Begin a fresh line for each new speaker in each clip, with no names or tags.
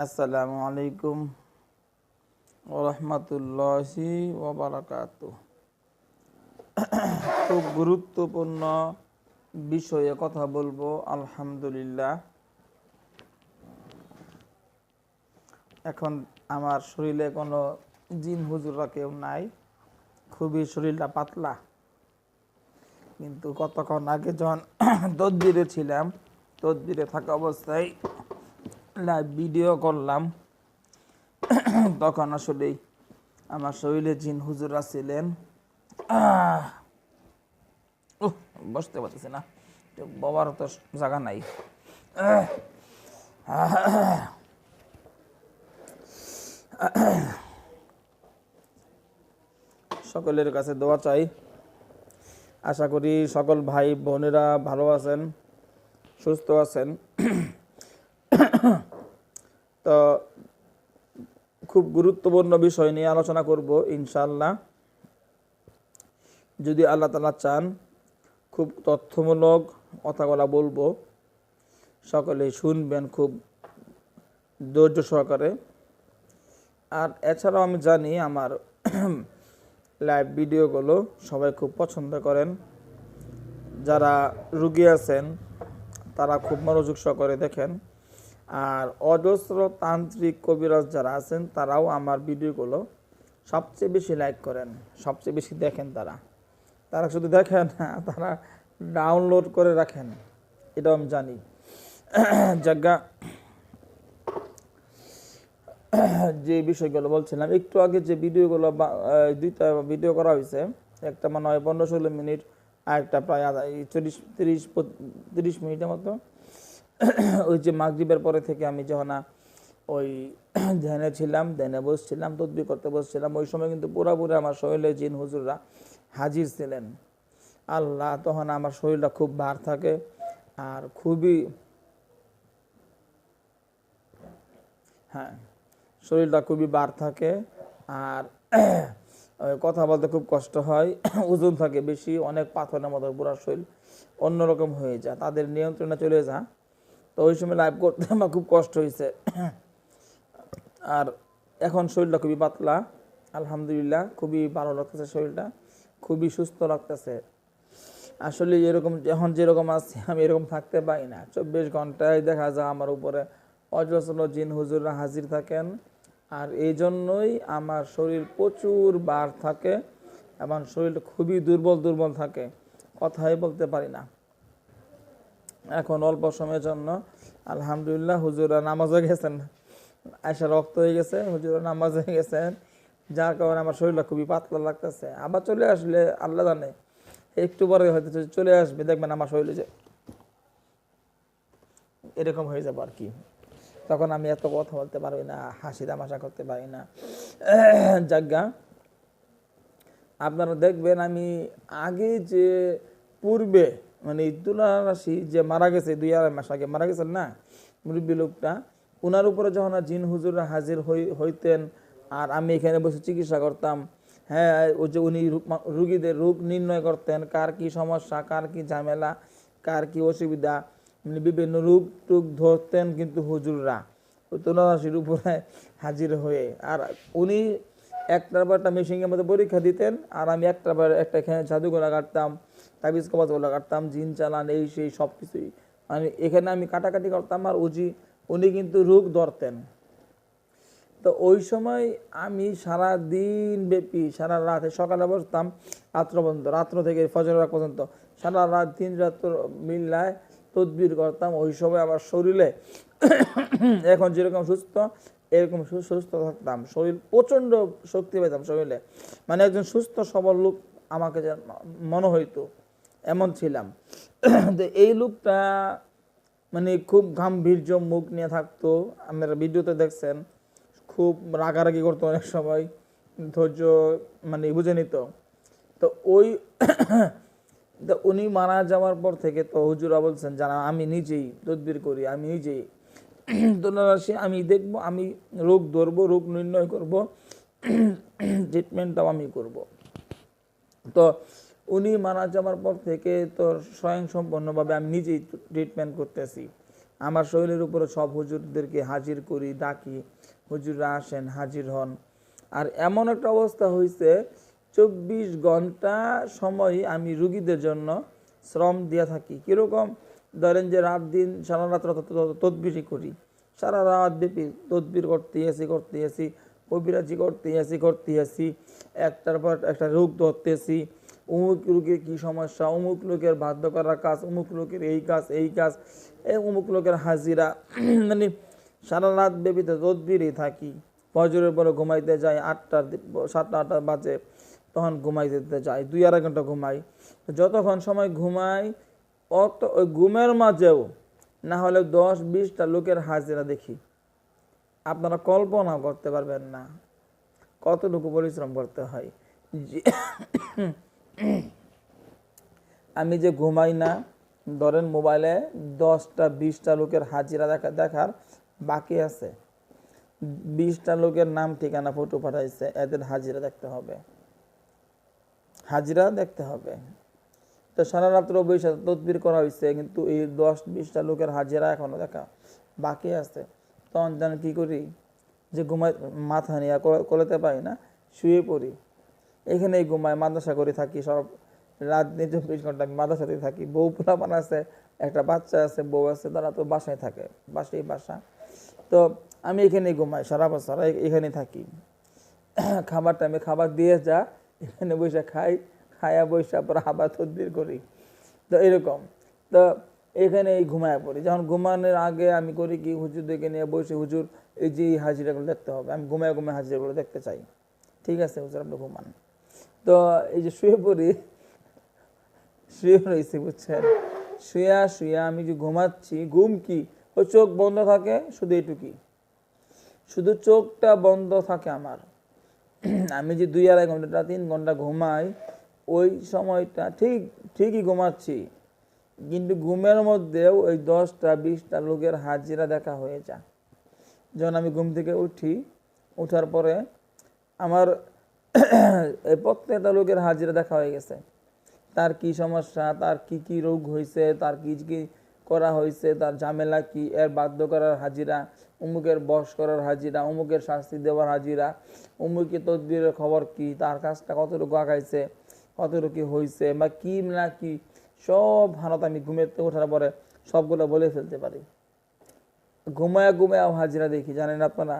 আসসালামু আলাইকুম ওবরাকাত খুব গুরুত্বপূর্ণ বিষয়ে কথা বলব, আলহামদুলিল্লাহ। এখন আমার শরীরে কোনো জিন হুজুরা কেউ নাই, খুবই শরীরটা পাতলা। কিন্তু কতক্ষণ আগে যখন তদবিরে ছিলাম তদবিরে থাকা অবস্থায় লাইভ ভিডিও করলাম। তখন আসলেই আমার শরীরে জিন হুজুরা ছিলেন বসতে পারতেছি না। বাবার তো জায়গা নাই। সকলের কাছে দোয়া চাই। আশা করি সকল ভাই বোনেরা ভালো আছেন। সুস্থ আছেন। তো খুব গুরুত্বপূর্ণ বিষয় নিয়ে আলোচনা করব ইনশাল্লাহ যদি আল্লাহ তালা চান, খুব তথ্যমূলক কথাগুলা বলব। সকলে শুনবেন খুব ধৈর্য সহকারে। আর এছাড়াও আমি জানি আমার লাইভ ভিডিওগুলো সবাই খুব পছন্দ করেন। যারা রুগী আছেন তারা খুব মনোযোগ সহকারে দেখেন। আর অজস্র তান্ত্রিক কবিরাজ যারা আছেন, তারাও আমার ভিডিওগুলো সবচেয়ে বেশি লাইক করেন, সবচেয়ে বেশি দেখেন তারা। তারা শুধু দেখেন, তারা ডাউনলোড করে রাখেন, এটাও আমি জানি। জায়গা যে বিষয়গুলো বলছিলাম, একটু আগে যে ভিডিওগুলো দুইটা ভিডিও করা হয়েছে, একটা মানে হয় পনেরো ষোলো মিনিট আর একটা প্রায় আধা চল্লিশ, তিরিশ তিরিশ মিনিটের মতো। ওই যে মাগরিবের পরে থেকে আমি যখন ওই ধ্যানে ছিলাম, ধ্যানে বসছিলাম তদবি করতে বসছিলাম, ওই সময় কিন্তু পুরোপুরি আমার শরীরে জিন হুজুররা হাজির ছিলেন। আল্লাহ তখন আমার শরীরটা খুব ভার থাকে আর খুবই হ্যাঁ শরীরটা খুবই বার থাকে আর কথা বলতে খুব কষ্ট হয়, ওজন থাকে বেশি, অনেক পাথরের মতো পুরো শরীর অন্যরকম হয়ে যায়, তাদের নিয়ন্ত্রণে চলে যা। তো ওই সময় লাইভ করতে আমার খুব কষ্ট হয়েছে আর এখন শরীরটা খুবই পাতলা, আলহামদুলিল্লাহ, খুবই ভালো লাগতেছে শরীরটা, খুবই সুস্থ লাগতেছে। আসলে এরকম এখন যেরকম আছে, আমি এরকম থাকতে পারি না। চব্বিশ ঘন্টায় দেখা যায় আমার উপরে অজস্র জিন হুজুররা হাজির থাকেন। আর এই জন্যই আমার শরীর প্রচুর বার থাকে এবং শরীর খুবই দুর্বল দুর্বল থাকে। কথাই বলতে পারি না। এখন অল্প সময়ের জন্য আলহামদুলিল্লাহ হুজুরা নামাজে গেছেন। আয়সা রক্ত হয়ে গেছে হুজুরা নামাজে গেছেন। যার কারণে আমার শরীরটা খুবই পাতলা লাগতেছে। আবার চলে আসলে আল্লাহ জানে, একটু পরে হয়তো চলে আসবে। দেখবেন আমার শরীরে যে এরকম হয়ে যাব আর কি। তখন আমি এত কথা বলতে পারি না, হাসি তামাশা করতে পারি না। জাগা আপনারা দেখবেন আমি আগে যে পূর্বে মানে তুলা রাশি যে মারা গেছে, দুই আড়াই মাস আগে মারা গেছেন না, মুরব্বী লোকটা ওনার উপরে যখন জিন হাজির হই- হইতেন আর আমি এখানে বসে চিকিৎসা করতাম হ্যাঁ ওই যে উনি রুগীদের রোগ নির্ণয় করতেন, কার কি সমস্যা, কার কি ঝামেলা, কার কি অসুবিধা বিভিন্ন রূপ টুক ধরতেন কিন্তু হুজুররা। ওই তুলারাশির উপরে হাজির হয়ে। আর উনি একটা মেশিনের মধ্যে পরীক্ষা দিতেন, আর আমি একটার পর একটা এখানে জাদুগোলা কাটতাম, তাবিজ কবাজগুলো কাটতাম, জিন চালান, এই সেই সব কিছুই। মানে এখানে আমি কাটাকাটি করতাম, আর উজি, উনি কিন্তু রোগ ধরতেন। তো ওই সময় আমি সারা দিন ব্যাপী, সারা রাতে সকালে বসতাম, রাত্র পর্যন্ত, রাত্র থেকে ফজর পর্যন্ত, সারা রাত দিন রাত্র মিল্লায় তদবির করতাম, ওই সময় আমার শরীরে এখন যেরকম সুস্থ, এরকম সুস্থ থাকতাম। শরীর প্রচণ্ড শক্তি পেতাম শরীরে। মানে একজন সুস্থ, সবল লোক আমাকে মনে হইতো, এমন ছিলাম। তো এই লোকটা মানে খুব গাম্ভীর্য মুখ নিয়ে থাকতো। আপনারা ভিডিওতে দেখছেন, খুব রাগারাগি করতো অনেক সময়, ধৈর্য মানে বুঝে নিত। তো ওই উনি মারা যাওয়ার পর থেকে তো হুজুরা বলছেন, যারা আমি নিজেই তদবির করি, আমি নিজেই ধনুরাশি আমি দেখব, আমি রোগ ধরবো, রোগ নির্ণয় করব ট্রিটমেন্টটাও আমি করব। তো উনি মারা যাওয়ার পর থেকে তো স্বয়ংসম্পন্নভাবে আমি নিজেই ট্রিটমেন্ট করতেছি। আমার শরীরের উপরে সব হুজুরদেরকে হাজির করি, ডাকি, হুজুররা আসেন, হাজির হন। আর এমন একটা অবস্থা হয়েছে চব্বিশ ঘণ্টা সময় আমি রুগীদের জন্য শ্রম দিয়ে থাকি। কীরকম? ধরেন যে রাত দিন, সারা রাত তদবিরই করি। সারা রাত ব্যাপী তদবির করতে আসি করতে আসি, কবিরাজি করতে আসি করতে আসি, একটার পর একটা রোগ ধরতেছি অমুক লোকের কী সমস্যা? অমুক লোকের বাধ্য করার কাজ, অমুক লোকের এই কাজ এই কাজ এই অমুক লোকের হাজিরা। মানে সারা রাত ব্যাপী তদবিরই থাকি। ফজরের পরে ঘুমাইতে যাই, আটটার সাতটা, আটটা বাজে। তখন ঘুমাইতে দিতে যাই দুই আড়াই ঘণ্টা ঘুমাই। যতক্ষণ সময় ঘুমাই, অত ওই ঘুমের মাঝেও না হলে দশ বিশটা লোকের হাজিরা দেখি। আপনারা কল্পনা করতে পারবেন না কতটুকু পরিশ্রম করতে হয়। আমি যে ঘুমাই না, ধরেন মোবাইলে দশটা বিশটা লোকের হাজিরা দেখা, দেখার বাকি আছে। বিশটা লোকের নাম, ঠিকানা ফটো পাঠাইছে, এদের হাজিরা দেখতে হবে। হাজিরা দেখতে হবে। তো সারা রাত্র বৈশা তদবির করা হয়েছে, কিন্তু এই দশ বিশটা লোকের হাজিরা এখনও দেখা বাকি আছে। তখন যেন কি করি, যে ঘুমাই মাথা নিয়ে কলেতে পাই না, শুয়ে পড়ি। এখানেই ঘুমাই মাদ্রাসা করে থাকি সব। রাত দিন চব্বিশ ঘণ্টা আমি মাদ্রাসাতে থাকি। বউ পোলাপান আছে, একটা বাচ্চা আছে, বউ আছে, তারা তো বাসায় থাকে, বাসায় বাসা। তো আমি এখানেই ঘুমাই সারা বছর এখানেই থাকি। খাবার টাইমে খাবার দিয়ে যা এখানে বসে খাই, খায়া বসে পর আবার তদবির করি। তো এরকম। তো এখানে এই ঘুমায় পড়ি। যখন ঘুমানোর আগে আমি করি কি হুজুর দেখে নিয়ে বসে, হুজুর, এই যে এই হাজিরাগুলো দেখতে হবে। আমি ঘুমায় ঘুমায় হাজিরাগুলো দেখতে চাই। ঠিক আছে, হুজুর, আপনি ঘুমান। তো এই যে শুয়ে পড়ি, শুয়ে রয়েছি, বুঝছেন? শুয়া শুয়া আমি যে ঘুমাচ্ছি, ঘুম কি? ওই চোখ বন্ধ থাকে, শুধু এইটুকুই শুধু চোখটা বন্ধ থাকে আমার। আমি যে দুই আড়াই ঘণ্টা, তিন ঘণ্টা ঘুমাই, ওই সময়টা ঠিক, ঠিকই ঘুমাচ্ছি। কিন্তু ঘুমের মধ্যেও ওই দশটা, বিশটা লোকের হাজিরা দেখা হয়ে যায়। যখন আমি ঘুম থেকে উঠি, উঠার পরে আমার এই প্রত্যেকটা লোকের হাজিরা দেখা হয়ে গেছে। তার কি সমস্যা, তার কি কি রোগ হয়েছে তার কি কি করা হয়েছে তার ঝামেলা কি, এর বাধ্য করার হাজিরা অমুকের বশ করার হাজিরা অমুকের শাস্তি দেওয়ার হাজিরা অমুকে তদবিরের খবর কি, তার কাজটা কতটুকু আগাইছে, কতটুকু হয়েছে বা কি না কি, সব হানত আমি ঘুমেতে ওঠার পরে সবগুলো বলে ফেলতে পারি। ঘুমায়া ঘুমায়া হাজিরা দেখি, জানেন আপনারা?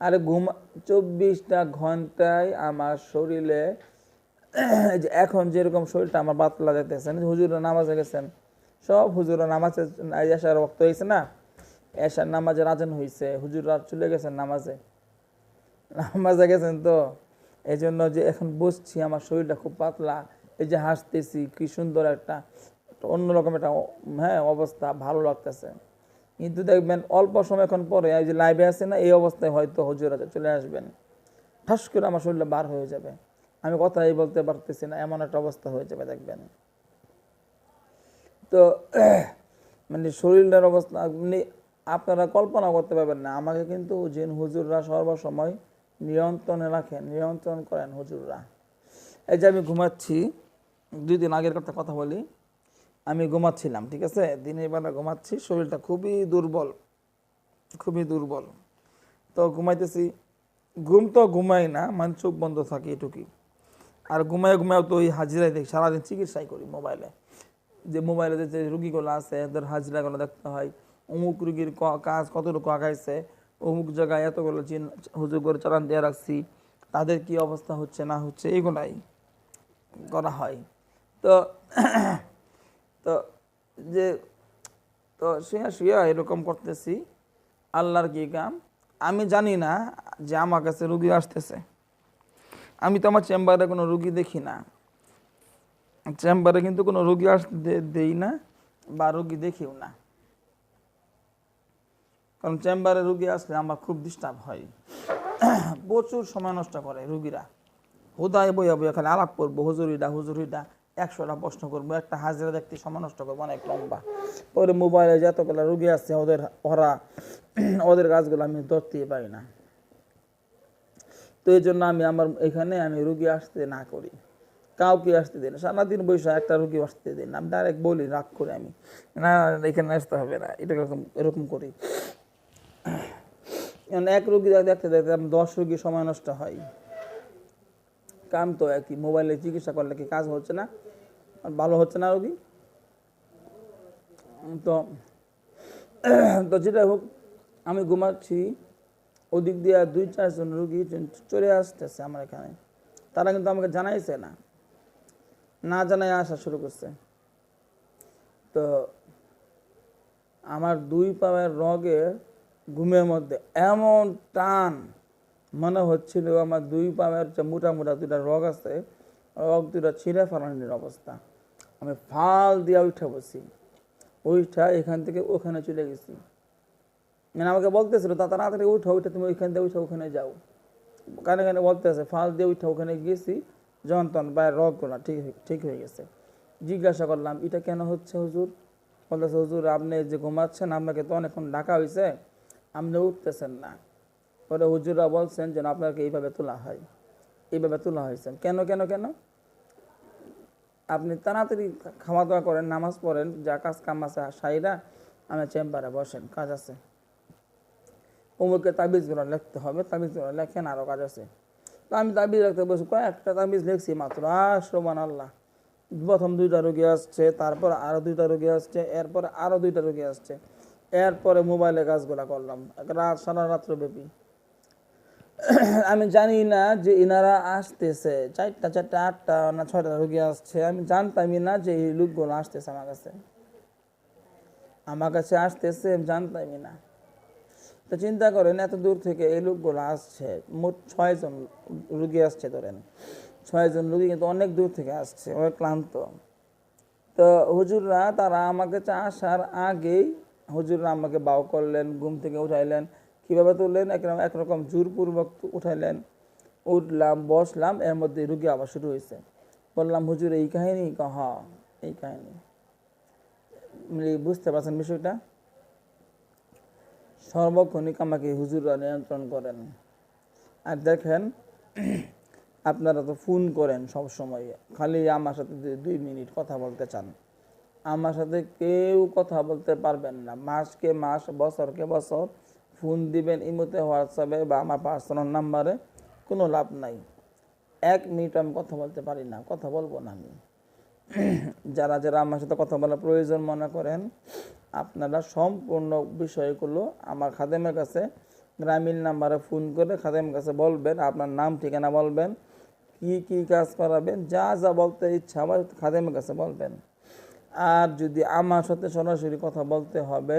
আরে ঘুমা, চব্বিশটা ঘন্টায় আমার শরীরে যে এখন যেরকম শরীরটা আমার পাতলা দেখতেছেন হুজুরা নামাজে গেছেন, সব হুজুরা নামাজে এসার রক্ত হয়েছে না? এসার নামাজে রাজন হয়েছে হুজুরা চলে গেছেন নামাজে। নামাজে গেছেন তো? এই জন্য যে এখন বসছি, আমার শরীরটা খুব পাতলা, এই যে হাসতেছি, কি সুন্দর একটা অন্যরকম একটা হ্যাঁ অবস্থা, ভালো লাগতেছে। কিন্তু দেখবেন অল্প সময়ক্ষণ পরে, এই যে লাইভে আছে না, এই অবস্থায় হয়তো হুজুরা চলে আসবেন। ঠাস করে আমার শরীরটা বার হয়ে যাবে। আমি কথাই বলতে পারতেছি না, এমন একটা অবস্থা হয়ে যাবে দেখবেন। তো মানে শরীরটার অবস্থা, আপনি আপনারা কল্পনা করতে পারবেন না। আমাকে কিন্তু জিন হুজুররা সর্বসময় নিয়ন্ত্রণে রাখেন, নিয়ন্ত্রণ করেন হুজুররা। এই যে আমি ঘুমাচ্ছি, দুই দিন আগের কথা কথা বলি, আমি ঘুমাচ্ছিলাম, ঠিক আছে? দিনের বেলা ঘুমাচ্ছি, শরীরটা খুবই দুর্বল খুবই দুর্বল। তো ঘুমাইতেছি, ঘুম তো ঘুমাই না মানে চোখ বন্ধ থাকে এটুকুই আর ঘুমায় ঘুমায় তো ওই হাজিরাই দেখি, সারাদিন চিকিৎসাই করি মোবাইলে। যে মোবাইলে যে রুগীগুলো আছে, এদের হাজিরাগুলো দেখতে হয় অমুক রুগীর কাজ কতটুকু আগাইছে, অমুক জায়গায় এতগুলো চিন হুজুর করে চালান দিয়ে রাখছি, তাদের কি অবস্থা হচ্ছে না হচ্ছে এইগুলাই করা হয়। তো তো যে, তো শুয়া শুয়া এরকম করতেছি, আল্লাহর কি কাম? আমি জানি না যে আমার কাছে রুগী আসতেছে। আমি তো আমার চেম্বারে কোনো রুগী দেখি না। চেম্বারে কিন্তু কোনো রুগী আসতে দেই না বা রুগী দেখিও না। কারণ চেম্বারে রুগী আসলে আমার খুব ডিস্টার্ব হয়। প্রচুর সময় নষ্ট করে রুগীরা। হুদায় বইয়া বইয়া খালি আলাপ করব হুজুরিটা হুজুরিটা একশোটা প্রশ্ন করব, একটা হাজিরা দেখতে সময় নষ্ট করব, অনেক লম্বা। পরে মোবাইলে যতগুলো রুগী আসছে ওদের, ওরা, ওদের কাজগুলো আমি ধরতেই পারি না। তো এই জন্য আমি আমার এখানে আমি রুগী আসতে না করি। কাউকে আসতে দিন সারাদিন বসে একটা রুগী আসতে দিন আমি ডাইরেক্ট বলি, রাগ করে আমি। না, এখানে আসতে হবে না। এটা এরকম এরকম করি। এক রুগী দেখতে দেখতে দশ রুগী সময় নষ্ট হয়। কাম তো একই, মোবাইলে চিকিৎসা করলে কি কাজ হচ্ছে না? ভালো হচ্ছে না রুগী? তো তো যেটা হোক, আমি ঘুমাচ্ছি, ওদিক দিয়ে দুই চারজন রুগী চলে আসতেছে আমার এখানে। তারা কিন্তু আমাকে জানাইছে না। না জানাই আসা শুরু করছে। তো, আমার দুই পায়ের রগে ঘুমের মধ্যে। এমন টান মনে হচ্ছিল আমার দুই পায়ের যে মোটা মোটা দুইটা রগ আছে, রগ দুইটা ছিঁড়ে ফেলানোর অবস্থা। আমি ফাল দিয়া উঠে বসি। ওইটা এখান থেকে ওখানে চলে গেছি। মানে আমাকে বলতেছিল তা তাড়াতাড়ি উঠো, উঠে তুমি ওইখান থেকে উঠে ওখানে যাও। কানে কানে বলতে বলতেছে, ফাল দিয়ে উঠে ওখানে গেছি যখন তখন পায়ের রগগুলো ঠিক ঠিক হয়ে গেছে। জিজ্ঞাসা করলাম, এটা কেন হচ্ছে হুজুর? বলতেছে, হুজুর, আপনি যে ঘুমাচ্ছেন, আপনাকে তো অনেকক্ষণ ডাকা হয়েছে আপনি উঠতেছেন না। পরে হুজুররা বলছেন যেন আপনাকে এইভাবে তোলা হয়। এইভাবে তোলা হয়েছে কেন কেন কেন? আপনি তাড়াতাড়ি খাওয়া দাওয়া করেন, নামাজ পড়েন, যা কাজ কাম আছে সাইরা আমি চেম্বারে বসেন, কাজ আছে। অমুকে তাবিজগুলো লিখতে হবে তাবিজগুলো লেখেন আরও কাজ আছে। তো আমি তাবিজ রাখতে বসে কয়েকটা তাবিজ লিখছি মাত্র। আর সমান আল্লাহ প্রথম দুইটা রোগী আসছে, তারপর আরও দুইটা রোগী আসছে, এরপর আরও দুইটা রোগী আসছে। এরপরে মোবাইলে কাজগুলো করলাম। রাত, সারা রাত্র ব্যাপী আমি জানি না যে ইনারা আসতেছে। চারটা চারটা, আটটা না ছয়টা রুগী আসছে। আমি জানতামই না যে এই লোকগুলো আসতেছে আমার কাছে। আমার কাছে আসতেছে, আমি জানতামই না। তো চিন্তা করেন, এত দূর থেকে এই লোকগুলো আসছে। মোট ছয়জন রুগী আসছে, ধরেন। ছয়জন রুগী কিন্তু অনেক দূর থেকে আসছে, অনেক ক্লান্ত। তো হুজুররা, তারা আমার কাছে আসার আগেই হুজুররা আমাকে বাউ করলেন, ঘুম থেকে উঠাইলেন। কীভাবে তুললেন? একরকম একরকম জোরপূর্বক উঠাইলেন। উঠলাম, বসলাম, এর মধ্যে রুগী আবার শুরু হয়েছে বললাম, হুজুর, এই কাহিনী? হ, এই কাহিনী। বুঝতে পারছেন বিষয়টা? সর্বক্ষণিক আমাকে হুজুররা নিয়ন্ত্রণ করেন। আর দেখেন, আপনারা তো ফোন করেন সব সময় খালি আমার সাথে দুই মিনিট কথা বলতে চান। আমার সাথে কেউ কথা বলতে পারবেন না। মাসকে মাস, বছরকে বছর ফোন দিবেন ইমোতে, হোয়াটসঅ্যাপে বা আমার পার্সোনাল নাম্বারে, কোনো লাভ নাই। এক মিনিট আমি কথা বলতে পারি না, কথা বলব না আমি। যারা যারা আমার সাথে কথা বলার প্রয়োজন মনে করেন, আপনারা সম্পূর্ণ বিষয়গুলো আমার খাদেমের কাছে, গ্রামীণ নাম্বারে ফোন করে খাদেমের কাছে বলবেন, আপনার নাম, ঠিকানা বলবেন, কি কি কাজ করাবেন, যা যা বলতে ইচ্ছা আমার খাদেমের কাছে বলবেন। আর যদি আমার সাথে সরাসরি কথা বলতে হবে,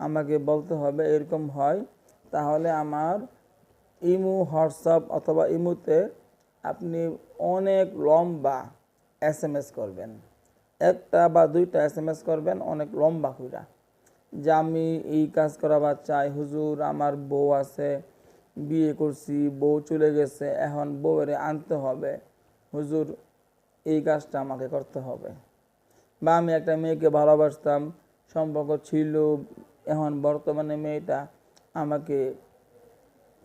আমাকে বলতে হবে এরকম হয়, তাহলে আমার ইমু, হোয়াটসঅ্যাপ অথবা ইমুতে আপনি অনেক লম্বা এস এম এস করবেন। একটা বা দুইটা এস এম এস করবেন অনেক লম্বা কইরা। যে আমি এই কাজ করাবার চাই হুজুর, আমার বউ আছে, বিয়ে করছি, বউ চলে গেছে, এখন বউয়ের আনতে হবে। হুজুর, এই কাজটা আমাকে করতে হবে। বা আমি একটা মেয়েকে ভালোবাসতাম, সম্পর্ক ছিল, এখন বর্তমানে মেয়েটা আমাকে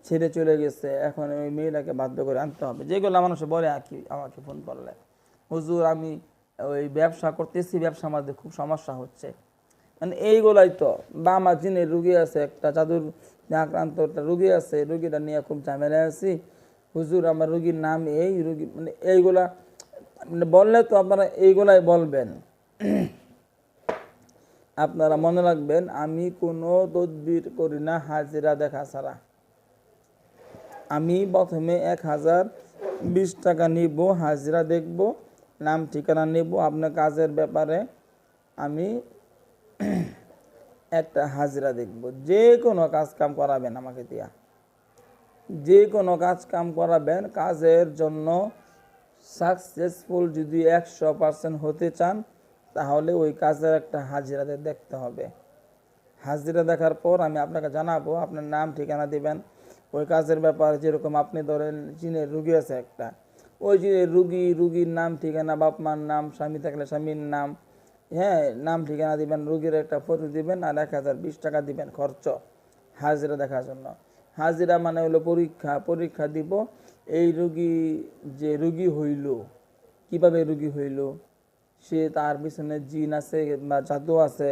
ছেড়ে চলে গেছে, এখন ওই মেয়েটাকে বাধ্য করে আনতে হবে। যেগুলো মানুষ বলে আর কি, আমাকে ফোন করলে। হুজুর, আমি ওই ব্যবসা করতেছি ব্যবসা আমাদের খুব সমস্যা হচ্ছে। মানে এইগুলাই তো। বা আমার যিনি রুগী আছে, একটা চাদুর আক্রান্ত একটা রুগী আছে, রুগীটা নিয়ে খুব ঝামেলায় আছি। হুজুর, আমার রুগীর নাম এই, রুগী মানে এইগুলা মানে বললে তো আপনারা এইগুলাই বলবেন। আপনারা মনে রাখবেন, আমি কোনো তদবির করি না হাজিরা দেখা ছাড়া। আমি প্রথমে এক হাজার বিশ টাকা নিব, হাজিরা দেখব, নাম ঠিকানা নেব, আপনার কাজের ব্যাপারে আমি একটা হাজিরা দেখব। যে কোনো কাজ কাম করাবেন আমাকে দিয়া। যে কোনো কাজ কাম করাবেন, কাজের জন্য সাকসেসফুল যদি একশো পার্সেন্ট হতে চান তাহলে ওই কাজের একটা হাজিরাতে দেখতে হবে। হাজিরা দেখার পর আমি আপনাকে জানাব, আপনার নাম, ঠিকানা দিবেন। ওই কাজের ব্যাপার যেরকম আপনি ধরেন চীনের রুগী আছে একটা, ওই যে রুগী, রুগীর নাম, ঠিকানা, বাপ, মার নাম, স্বামী থাকলে স্বামীর নাম হ্যাঁ নাম, ঠিকানা দিবেন, রুগীর একটা ফটো দিবেন আর এক হাজার বিশ টাকা দিবেন খরচ হাজিরা দেখার জন্য। হাজিরা মানে হলো পরীক্ষা পরীক্ষা দিব, এই রুগী যে রুগী হইল, কীভাবে রুগী হইল সে তার পিছনে জিন আছে বা জাদু আছে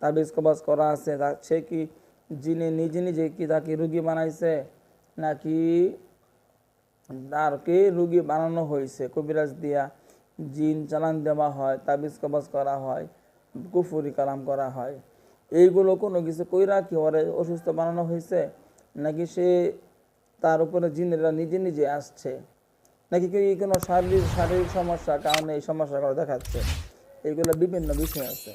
তাবিজ কবাজ করা আছে সে কি জিনে নিজে নিজে কি তাকে রুগী বানাইছে? নাকি তারকে রুগী বানানো হয়েছে? কবিরাজ দিয়া জিন চালান দেওয়া হয় তাবিজ কবাজ করা হয়, কুফুরি কালাম করা হয়। এইগুলো কোনো কিছু কইরা কি ওরে অসুস্থ বানানো হয়েছে? নাকি সে তার উপরে জিনেরা নিজে নিজে আসছে? নাকি কোনো শারীরিক শারীরিক সমস্যা কারণে এই সমস্যাগুলো দেখাচ্ছে? এগুলো বিভিন্ন বিষয় আছে।